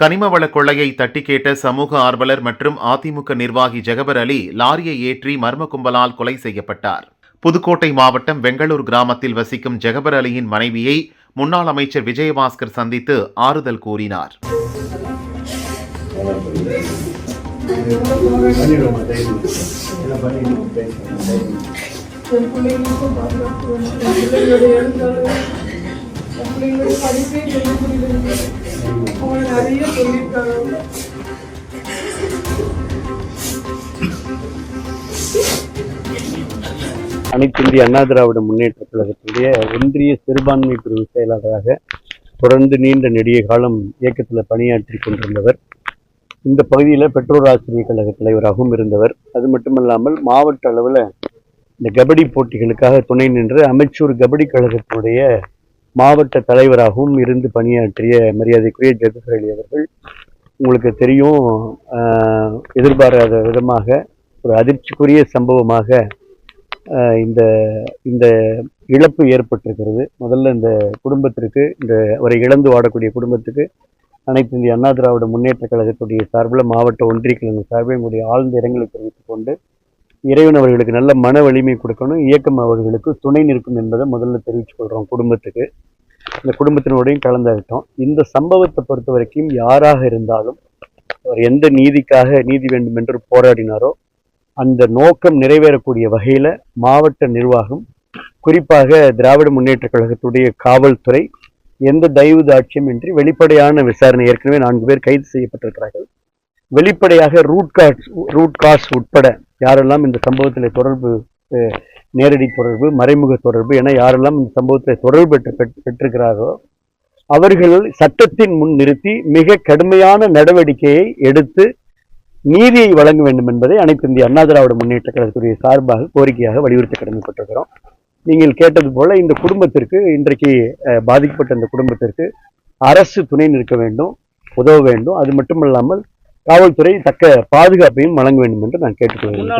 கனிமவள கொள்ளையை தட்டி கேட்ட சமூக ஆர்வலர் மற்றும் அதிமுக நிர்வாகி ஜெகபர் அலி லாரியை ஏற்றி மர்ம கும்பலால் கொலை செய்யப்பட்டார். புதுக்கோட்டை மாவட்டம் வெங்களூர் கிராமத்தில் வசிக்கும் ஜெகபர் அலியின் மனைவியை முன்னாள் அமைச்சர் விஜயபாஸ்கர் சந்தித்து ஆறுதல் கூறினார். பண்ணிடுவோம் என் பிள்ளைகளுக்கும் பாதுகாப்பு வேணும் என் பிள்ளைகளுடைய எழுந்தாலும் என் பிள்ளைகளுடைய படிப்பே சொல்ல முடியல அவங்க நிறைய சொல்லியிருக்காங்க அனைத்திந்திய அண்ணா திராவிட முன்னேற்ற கழகத்தினுடைய ஒன்றிய சிறுபான்மை பிரிவு செயலாளராக தொடர்ந்து நீண்ட நெடிய காலம் இயக்கத்தில் பணியாற்றி கொண்டிருந்தவர். இந்த பகுதியில் பெற்றோர் ஆசிரியர் கழக தலைவராகவும் இருந்தவர். அது மட்டுமல்லாமல் மாவட்ட அளவில் இந்த கபடி போட்டிகளுக்காக துணை நின்று அமைச்சூர் கபடி கழகத்தினுடைய மாவட்ட தலைவராகவும் இருந்து பணியாற்றிய மரியாதைக்குரிய ஜெகசரளி அவர்கள் உங்களுக்கு தெரியும் எதிர்பாராத விதமாக ஒரு அதிர்ச்சிக்குரிய சம்பவமாக இந்த இந்த இழப்பு ஏற்பட்டிருக்கிறது. முதல்ல இந்த குடும்பத்திற்கு இந்த அவரை இழந்து வாடக்கூடிய குடும்பத்துக்கு அனைத்து இந்திய அண்ணா திராவிட முன்னேற்ற கழகத்துடைய சார்பில் மாவட்ட ஒன்றிய கழக சார்பில் எங்களுடைய ஆழ்ந்த இரங்கலை தெரிவித்துக் கொண்டு இறைவன் அவர்களுக்கு நல்ல மன வலிமை கொடுக்கணும். இயக்கம் அவர்களுக்கு துணை நிற்கும் என்பதை முதல்ல தெரிவித்து கொள்கிறோம் குடும்பத்துக்கு. இந்த குடும்பத்தினோடையும் கலந்தாகிட்டோம். இந்த சம்பவத்தை பொறுத்த வரைக்கும் யாராக இருந்தாலும் அவர் எந்த நீதிக்காக நீதி வேண்டும் என்று போராடினாரோ அந்த நோக்கம் நிறைவேறக்கூடிய வகையில் மாவட்ட நிர்வாகம் குறிப்பாக திராவிட முன்னேற்ற கழகத்துடைய காவல்துறை எந்த தயவு தாட்சியம் இன்றி வெளிப்படையான விசாரணை ஏற்கனவே நான்கு பேர் கைது செய்யப்பட்டிருக்கிறார்கள். வெளிப்படையாக ரூட் கார்ட்ஸ் ரூட் காஸ் உட்பட யாரெல்லாம் இந்த சம்பவத்தில் தொடர்பு நேரடி தொடர்பு மறைமுக தொடர்பு என யாரெல்லாம் இந்த சம்பவத்தில் தொடர்பு பெற்று பெற்றிருக்கிறாரோ அவர்கள் சட்டத்தின் முன் நிறுத்தி மிக கடுமையான நடவடிக்கையை எடுத்து நீதியை வழங்க வேண்டும் என்பதை அனைத்து இந்திய அண்ணா திராவிட முன்னேற்ற கழகத்துடைய சார்பாக கோரிக்கையாக வலியுறுத்த கடமைப்பட்டிருக்கிறோம். நீங்கள் கேட்டது போல இந்த குடும்பத்திற்கு இன்றைக்கு பாதிக்கப்பட்ட இந்த குடும்பத்திற்கு அரசு துணை நிற்க வேண்டும் உதவ வேண்டும். அது மட்டுமல்லாமல் காவல்துறை தக்க பாதுகாப்பையும் வழங்க வேண்டும் என்று நான் கேட்டுக்கொள்கிறேன்.